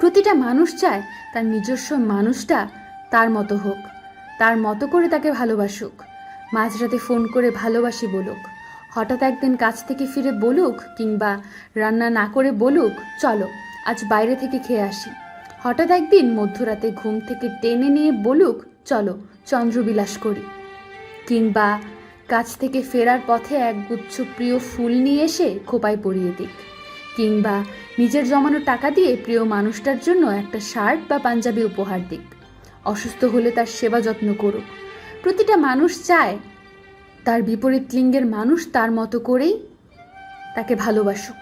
প্রতিটা মানুষ চায় তার নিজস্ব মানুষটা তার মতো হোক, তার মতো করে তাকে ভালোবাসুক, মাঝরাতে ফোন করে ভালোবাসি বলুক, হঠাৎ একদিন কাজ থেকে ফিরে বলুক কিংবা রান্না না করে বলুক, চলো, আজ বাইরে থেকে খেয়ে আসি। হঠাৎ একদিন মধ্যরাতে ঘুম থেকে টেনে নিয়ে বলুক, চলো, চন্দ্রবিলাস করি। কিংবা কাছ থেকে ফেরার পথে এক গুচ্ছ প্রিয় ফুল নিয়ে এসে খোপায় পরিয়ে দিক। কিংবা নিজের জমানো টাকা দিয়ে প্রিয় মানুষটার জন্য একটা শার্ট বা পাঞ্জাবি উপহার দিক। অসুস্থ হলে তার সেবা যত্ন করুক। প্রতিটা মানুষ চায় তার বিপরীত লিঙ্গের মানুষ তার মতো করেই তাকে ভালোবাসুক।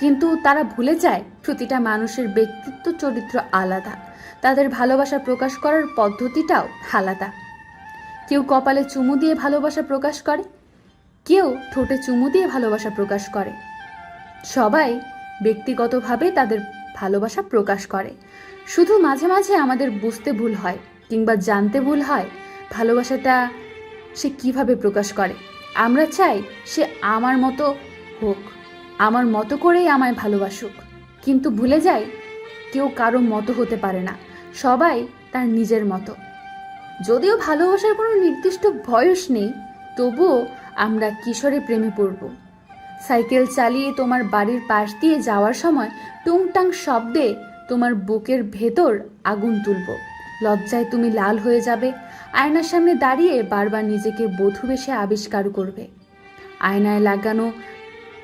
কিন্তু তারা ভুলে যায় প্রতিটা মানুষের ব্যক্তিত্ব চরিত্র আলাদা। তাদের ভালোবাসা প্রকাশ করার পদ্ধতিটাও আলাদা। কেউ কপালে চুমু দিয়ে ভালোবাসা প্রকাশ করে, কেউ ঠোঁটে চুমু দিয়ে ভালোবাসা প্রকাশ করে। সবাই ব্যক্তিগতভাবে তাদের ভালোবাসা প্রকাশ করে। শুধু মাঝে মাঝে আমাদের বুঝতে ভুল হয় কিংবা জানতে ভুল হয় ভালোবাসাটা সে কীভাবে প্রকাশ করে। আমরা চাই সে আমার মতো হোক, আমার মতো করেই আমায় ভালোবাসুক। কিন্তু ভুলে যাই, কেউ কারও মতো হতে পারে না। সবাই তার নিজের মতো। যদিও ভালোবাসার কোনো নির্দিষ্ট বয়স নেই, তবুও আমরা কিশোরে প্রেমে পড়ব। সাইকেল চালিয়ে তোমার বাড়ির পাশ দিয়ে যাওয়ার সময় টুংটাং শব্দে তোমার বুকের ভেতর আগুন তুলব। লজ্জায় তুমি লাল হয়ে যাবে। আয়নার সামনে দাঁড়িয়ে বারবার নিজেকে বধূ বেশে আবিষ্কার করবে। আয়নায় লাগানো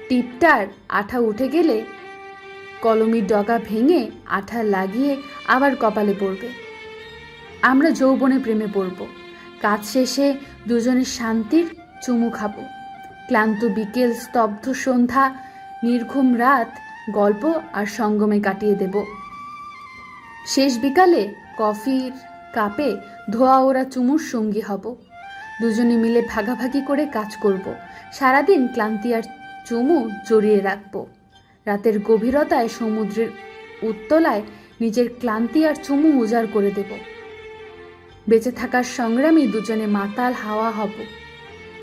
টিপটার আঠা উঠে গেলে কলমির ডগা ভেঙে আঠা লাগিয়ে আবার কপালে পড়বে। আমরা যৌবনে প্রেমে পড়ব। কাজ শেষে দুজনে শান্তির চুমু খাব। ক্লান্ত বিকেল, স্তব্ধ সন্ধ্যা, নির্ঘুম রাত, গল্প আর সঙ্গমে কাটিয়ে দেব। শেষ বিকালে কফির কাপে ধোয়া ওরা চুমুর সঙ্গী হব। দুজনে মিলে ভাগাভাগি করে কাজ করব। সারাদিন ক্লান্তি আর চুমু জড়িয়ে রাখব। রাতের গভীরতায় সমুদ্রের উত্তলায় নিজের ক্লান্তি আর চুমু উজাড় করে দেব। বেঁচে থাকার সংগ্রামী দুজনে মাতাল হাওয়া হব।